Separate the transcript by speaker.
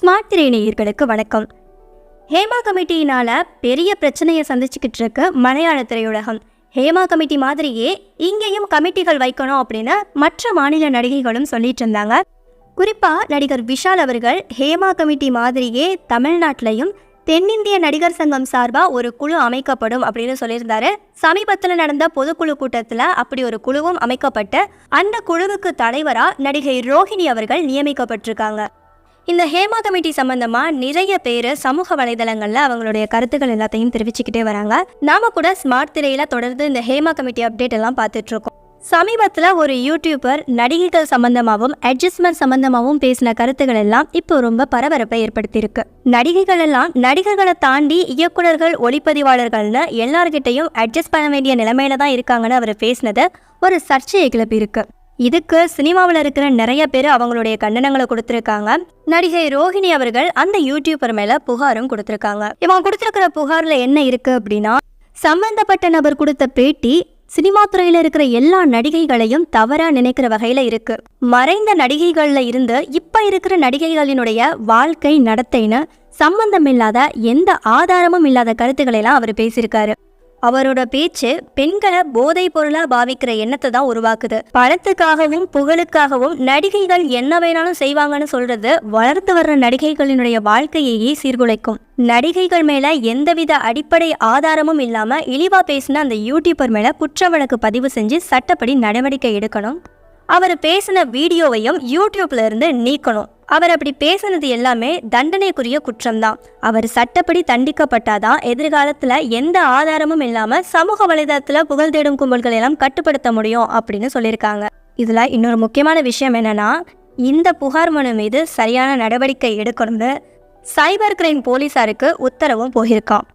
Speaker 1: Smart திரை நேயர்களுக்கு வணக்கம். ஹேமா கமிட்டியினால் பெரிய பிரச்சனையை சந்திச்சுக்கிட்டு இருக்கு மலையாள திரையுலகம். ஹேமா கமிட்டி மாதிரியே இங்கேயும் கமிட்டிகள் வைக்கணும் அப்படின்னு மற்ற மாநில நடிகைகளும் சொல்லிட்டு இருந்தாங்க. குறிப்பாக நடிகர் விஷால் அவர்கள் ஹேமா கமிட்டி மாதிரியே தமிழ்நாட்டிலையும் தென்னிந்திய நடிகர் சங்கம் சார்பாக ஒரு குழு அமைக்கப்படும் அப்படின்னு சொல்லியிருந்தாரு. சமீபத்தில் நடந்த பொதுக்குழு கூட்டத்தில் அப்படி ஒரு குழுவும் அமைக்கப்பட்டு அந்த குழுவுக்கு தலைவராக நடிகை ரோஹிணி அவர்கள் நியமிக்கப்பட்டிருக்காங்க. இந்த ஹேமா கமிட்டி சம்பந்தமா நிறைய பேர் சமூக வலைதளங்கள்ல அவங்களுடைய கருத்துக்கள் எல்லாத்தையும் தெரிவிச்சுக்கிட்டே வராங்க. நாம கூட ஸ்மார்ட் திரையில தொடர்ந்து இந்த ஹேமா கமிட்டி அப்டேட் எல்லாம் பார்த்துட்டு இருக்கோம் சமீபத்தில் ஒரு யூடியூபர் நடிகைகள் சம்பந்தமாகவும் அட்ஜஸ்ட்மெண்ட் சம்பந்தமாகவும் பேசின கருத்துக்கள் எல்லாம் இப்போ ரொம்ப பரபரப்பை ஏற்படுத்தியிருக்கு. நடிகைகள் எல்லாம் நடிகர்களை தாண்டி இயக்குனர்கள் ஒளிப்பதிவாளர்கள்னு எல்லார்கிட்டையும் அட்ஜஸ்ட் பண்ண வேண்டிய நிலைமையில தான் இருக்காங்கன்னு அவர் பேசினது ஒரு சர்ச்சையை கிளப்பியிருக்கு. இதுக்கு சினிமாவில் இருக்கிற நிறைய பேர் அவங்களுடைய கண்டனங்களை கொடுத்துருக்காங்க. நடிகை ரோஹிணி அவர்கள் அந்த யூடியூபர் மேல புகாரும் கொடுத்துருக்காங்க. இவங்க கொடுத்துருக்கிற புகார்ல என்ன இருக்கு அப்படின்னா சம்பந்தப்பட்ட நபர் கொடுத்த பேட்டி சினிமா துறையில இருக்கிற எல்லா நடிகைகளையும் தவறா நினைக்கிற வகையில இருக்கு. மறைந்த நடிகைகள்ல இருந்து இப்ப இருக்கிற நடிகைகளினுடைய வாழ்க்கை நடத்தைன்னு சம்பந்தம் இல்லாத எந்த ஆதாரமும் இல்லாத கருத்துக்களை எல்லாம் அவர் பேசியிருக்காரு. அவரோட பேச்சு பெண்களை போதை பொருளா பாவிக்கிற எண்ணத்தை தான் உருவாக்குது. பணத்துக்காகவும் புகழுக்காகவும் நடிகைகள் என்ன வேணாலும் செய்வாங்கன்னு சொல்றது வளர்த்து வர்ற நடிகைகளினுடைய வாழ்க்கையையே சீர்குலைக்கும். நடிகைகள் மேல எந்தவித அடிப்படை ஆதாரமும் இல்லாம இழிவா பேசின அந்த யூடியூபர் மேல குற்ற வழக்கு பதிவு செஞ்சு சட்டப்படி நடவடிக்கை எடுக்கணும். அவர் பேசின வீடியோவையும் யூடியூப்ல இருந்து நீக்கணும். அவர் அப்படி பேசினது எல்லாமே தண்டனைக்குரிய குற்றம்தான். அவர் சட்டப்படி தண்டிக்கப்பட்டாதான் எதிர்காலத்துல எந்த ஆதாரமும் இல்லாம சமூக வலைதளத்துல புகழ் தேடும் கும்பல்களை எல்லாம் கட்டுப்படுத்த முடியும் அப்படின்னு சொல்லியிருக்காங்க. இதுல இன்னொரு முக்கியமான விஷயம் என்னன்னா இந்த புகார் மனு மீது சரியான நடவடிக்கை எடுக்கணும்னு சைபர் கிரைம் போலீசாருக்கு உத்தரவும் போயிருக்கான்